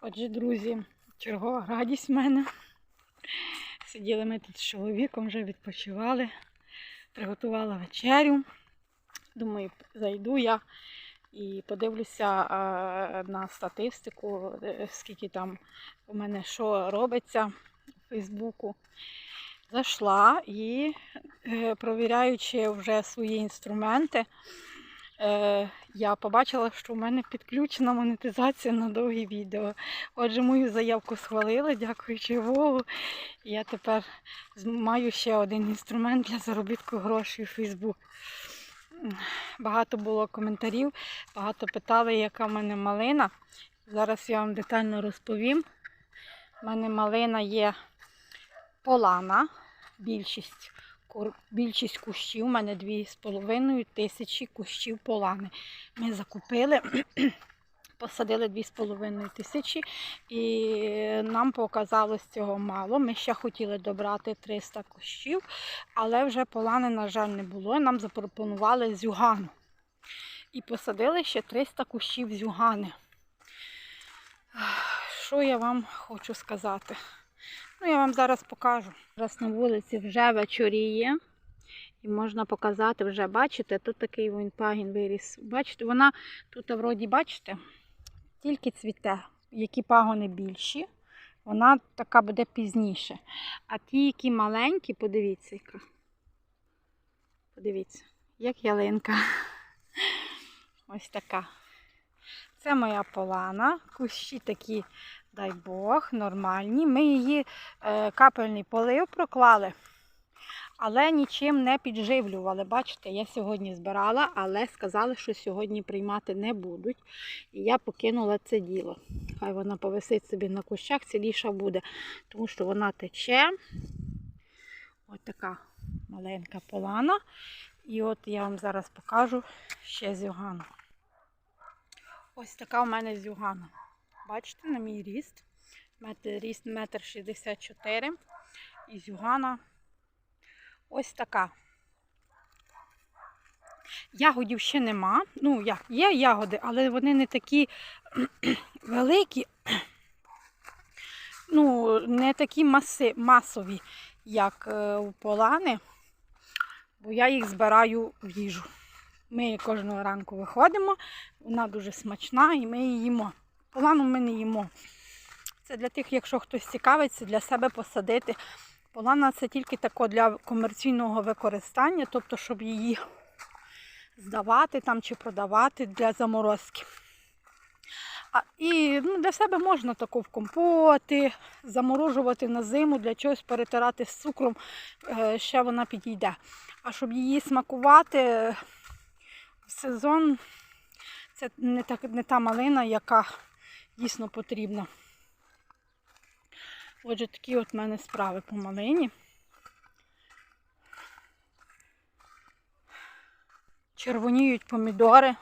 Отже, друзі, чергова радість в мене. Сиділи ми тут з чоловіком, вже відпочивали, приготувала вечерю. Думаю, зайду я і подивлюся на статистику, е, скільки там у мене що робиться у Фейсбуку. Зайшла і е, провіряючи вже свої інструменти, е, я побачила, що в мене підключена монетизація на довгі відео. Отже, мою заявку схвалили, дякуючи Богу. Я тепер маю ще один інструмент для заробітку грошей у Фейсбук. Багато було коментарів, багато питали, яка в мене малина. Зараз я вам детально розповім. У мене малина є полана, більшість, більшість кущів, у мене 2,5 тисячі кущів полани. Ми закупили, посадили 2,5 тисячі і нам показалось цього мало. Ми ще хотіли добрати 300 кущів, але вже полани, на жаль, не було. Нам запропонували зюгану. І посадили ще 300 кущів зюгани. Що я вам хочу сказати? Ну, я вам зараз покажу. Зараз на вулиці вже вечоріє. І можна показати вже, бачите, тут такий він пагін виріс. Бачите, вона тут, вроді, бачите, тільки цвіте. Які пагони більші, вона така буде пізніше. А ті, які маленькі, подивіться, яка. Подивіться, як ялинка. Ось така. Це моя полана. Кущі такі, дай Бог, нормальні. Ми її е, капельний полив проклали, але нічим не підживлювали. Бачите, я сьогодні збирала, але сказали, що сьогодні приймати не будуть. І я покинула це діло. Хай вона повисить собі на кущах, ціліша буде, тому що вона тече. Ось така маленька полана. І от я вам зараз покажу ще зюгану. Ось така у мене зюгана. Бачите, на мій ріст. Ріст 1,64 м. І зюгана ось така. Ягодів ще нема. Ну, як, є ягоди, але вони не такі великі, ну, не такі маси, масові, як е, у полани, бо я їх збираю в їжу. Ми кожного ранку виходимо, вона дуже смачна і ми її їмо. Полану ми не їмо. Це для тих, якщо хтось цікавиться, для себе посадити. Полана це тільки тако для комерційного використання, тобто, щоб її здавати там чи продавати для заморозки. А, і ну, для себе можна таку в компоти, заморожувати на зиму, для чогось перетирати з цукром, е, ще вона підійде. А щоб її смакувати е, в сезон, це не, так, не та малина, яка дійсно потрібна. Отже, такі от в мене справи по малині. Червоніють помідори,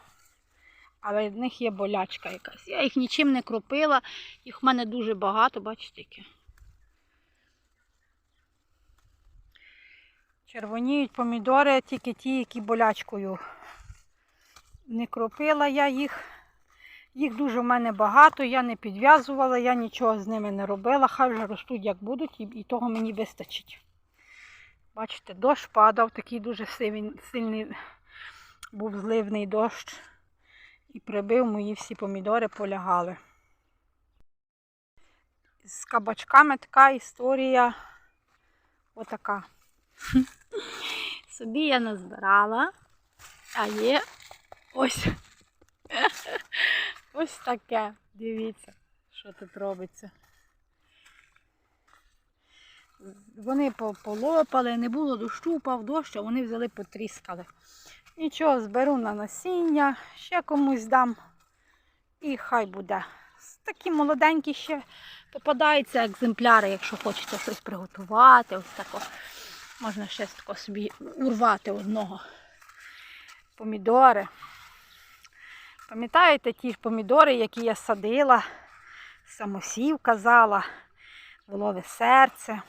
але в них є болячка якась. Я їх нічим не кропила, їх в мене дуже багато, бачите які. Червоніють помідори, тільки ті, які болячкою не кропила я їх. Їх дуже в мене багато, я не підв'язувала, я нічого з ними не робила. Хай вже ростуть як будуть, і, того мені вистачить. Бачите, дощ падав, такий дуже сильний був зливний дощ. І прибив мої всі помідори, полягали. З кабачками така історія отака. Собі я назбирала, а є ось. Ось таке. Дивіться, що тут робиться. Вони полопали, не було дощу, упав дощ, а вони взяли потріскали. Нічого, зберу на насіння, ще комусь дам. І хай буде. Такі молоденькі ще попадаються екземпляри, якщо хочете щось приготувати. Ось тако. Можна ще тако собі урвати одного. Помідори. Пам'ятаєте ті ж помідори, які я садила, самосів казала, волове серце.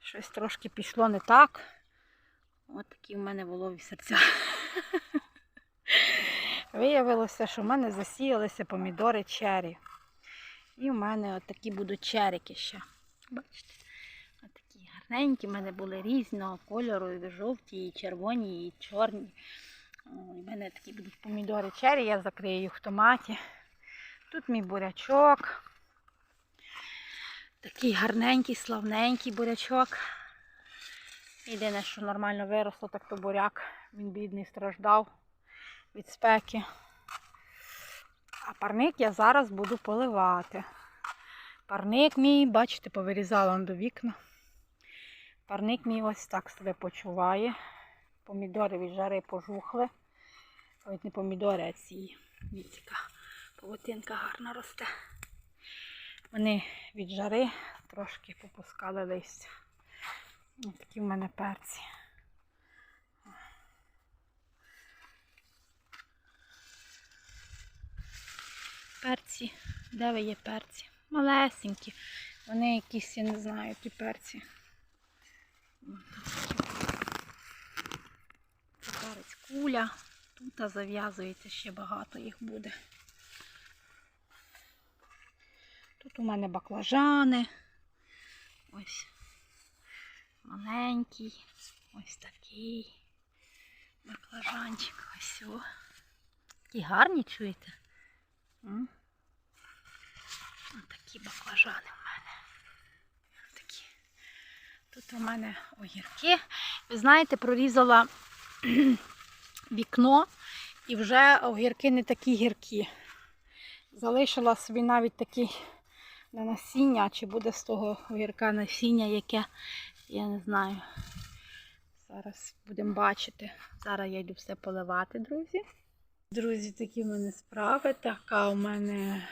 Щось трошки пішло не так. Ось такі в мене волові серця. Виявилося, що в мене засіялися помідори чері. І в мене от такі будуть черики ще. Бачите? От такі гарненькі. У мене були різного кольору, і жовті, і червоні, і чорні. У мене такі будуть помідори чері, я закрию їх в томаті. Тут мій бурячок. Такий гарненький, славненький бурячок. Єдине, що нормально виросло, так то буряк. Він бідний страждав від спеки. А парник я зараз буду поливати. Парник мій, бачите, повирізала до вікна. Парник мій ось так себе почуває. Помідори від жари пожухли. Ось не помідори, а ці віціка. Павутинка гарно росте. Вони від жари трошки попускали листя. Такі в мене перці. Перці. Де ви є перці? Малесенькі. Вони якісь, я не знаю, ті перці. Куля. Тут зав'язується ще багато їх буде. Тут у мене баклажани. Ось маленький, ось такий баклажанчик. Ось о. Такі гарні чуєте? Ось такі баклажани в мене. Такі. Тут у мене огірки. Ви знаєте, прорізала вікно і вже огірки не такі гіркі. Залишила собі навіть такий на насіння, чи буде з того огірка насіння, яке, я не знаю. Зараз будемо бачити. Зараз я йду все поливати, друзі. Друзі, такі в мене справи. Така у мене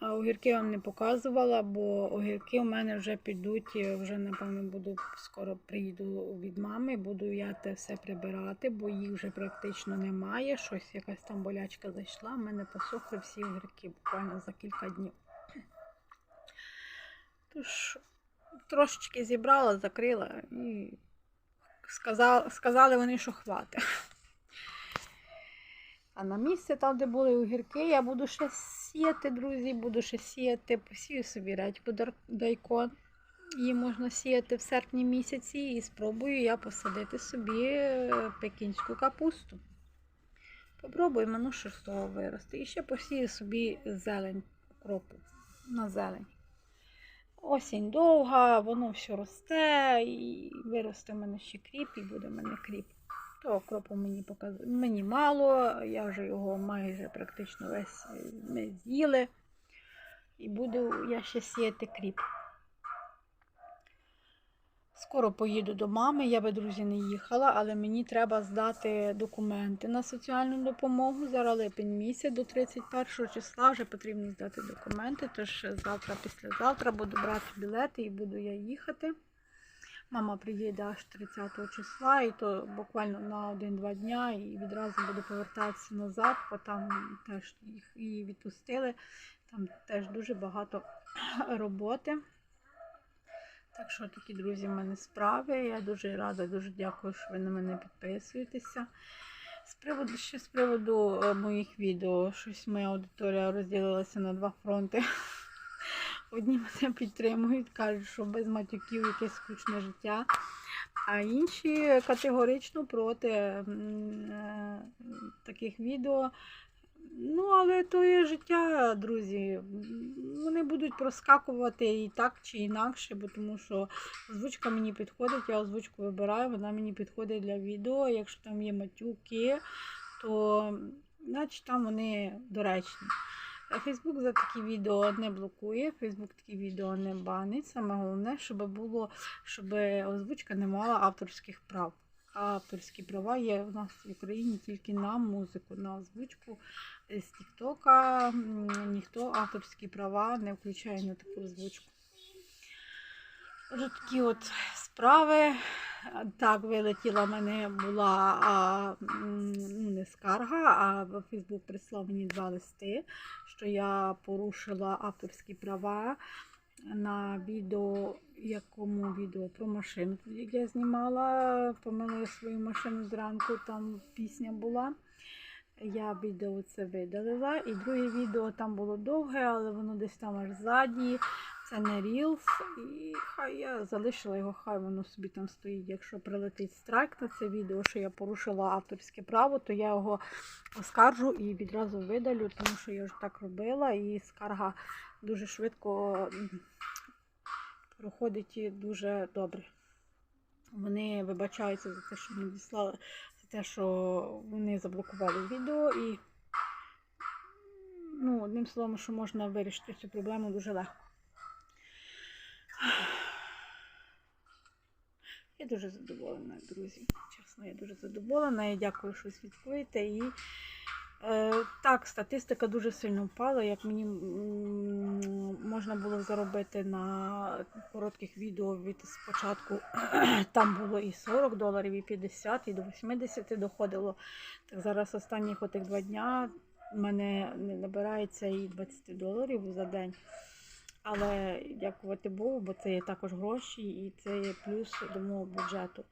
а огірки вам не показувала, бо огірки у мене вже підуть, і вже, напевно, буду скоро приїду від мами, буду я те все прибирати, бо їх вже практично немає. Щось якась там болячка зайшла. У мене посохли всі огірки буквально за кілька днів. Тож, трошечки зібрала, закрила і сказали, сказали вони, що хватить. А на місце, там, де були огірки, я буду ще сіяти, друзі, буду ще сіяти, посію собі редьку дайкон. Її можна сіяти в серпні місяці і спробую я посадити собі е, пекінську капусту. Попробуємо, ну що з того виросте. І ще посію собі зелень кропу на зелень. Осінь довга, воно все росте, і виросте в мене ще кріп, і буде в мене кріп. То окропу мені показує. Мені мало, я вже його майже практично весь е, ми з'їли. І буду я ще сіяти кріп. Скоро поїду до мами, я би, друзі, не їхала, але мені треба здати документи на соціальну допомогу. Зараз липень місяць, до 31 числа вже потрібно здати документи. Тож завтра, післязавтра буду брати білети і буду я їхати. Мама приїде аж 30 числа, і то буквально на 1-2 дня, і відразу буду повертатися назад, бо там теж їх її відпустили. Там теж дуже багато роботи. Так що такі, друзі, в мене справи. Я дуже рада, дуже дякую, що ви на мене підписуєтеся. З приводу, ще з приводу е, моїх відео, щось моя аудиторія розділилася на два фронти. Одні мене підтримують, кажуть, що без матюків якесь скучне життя, а інші категорично проти е, таких відео. Ну, але то є життя, друзі. Вони будуть проскакувати і так чи інакше, бо тому що озвучка мені підходить, я озвучку вибираю, вона мені підходить для відео. Якщо там є матюки, то значить там вони доречні. Фейсбук за такі відео не блокує, Фейсбук такі відео не банить. Саме головне, щоб було, щоб озвучка не мала авторських прав. Авторські права є у нас в Україні тільки на музику, на озвучку з Тіктока. Ніхто авторські права не включає на таку озвучку. Отже, такі от справи. Так, вилетіла в мене була а, ну, не скарга, а Фейсбук прислав мені два листи, що я порушила авторські права на відео, якому відео про машину, як я знімала, помила свою машину зранку, там пісня була. я відео це видалила. І друге відео там було довге, але воно десь там аж ззаді. Це не Reels. І хай я залишила його, хай воно собі там стоїть. Якщо прилетить страйк на це відео, що я порушила авторське право, то я його оскаржу і відразу видалю, тому що я вже так робила, і скарга дуже швидко проходить і дуже добре. Вони вибачаються за те, що не діслали, за те, що вони заблокували відео і, ну, одним словом, що можна вирішити цю проблему дуже легко. Я дуже задоволена, друзі. Чесно, я дуже задоволена. Я дякую, що слідкуєте. І е, так, статистика дуже сильно впала. Як мені можна було заробити на коротких відео від спочатку, там було і 40 доларів, і 50, і до 80 доходило. Так зараз останніх отих два дня в мене не набирається і 20 доларів за день. Але дякувати Богу, бо це є також гроші і це є плюс до мого бюджету.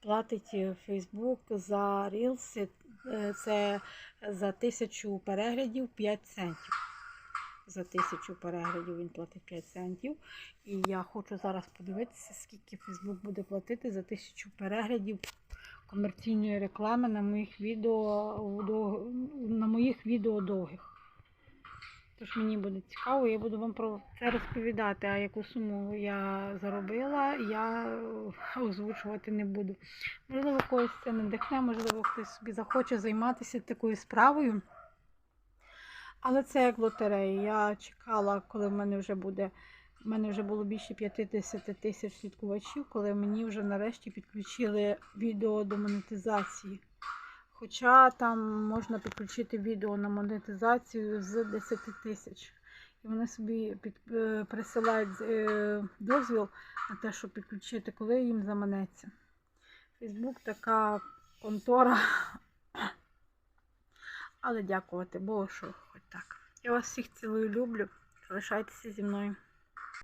Платить е, Facebook за Reels, е, це за тисячу переглядів 5 центів. За тисячу переглядів він платить 5 центів. І я хочу зараз подивитися, скільки Facebook буде платити за тисячу переглядів комерційної реклами на моїх відео на моїх відео довгих. Тож мені буде цікаво, я буду вам про це розповідати. А яку суму я заробила, я е, озвучувати не буду. Можливо, когось це надихне, можливо, хтось собі захоче займатися такою справою. Але це як лотерея. Я чекала, коли в мене вже буде. в мене вже було більше 50 тисяч слідкувачів, коли мені вже нарешті підключили відео до монетизації. Хоча там можна підключити відео на монетизацію з 10 тисяч. І вони собі під, е, присилають е, дозвіл на те, щоб підключити, коли їм заманеться. Фейсбук така контора. Але дякувати Богу, що хоч так. Я вас всіх цілую люблю. Залишайтеся зі мною.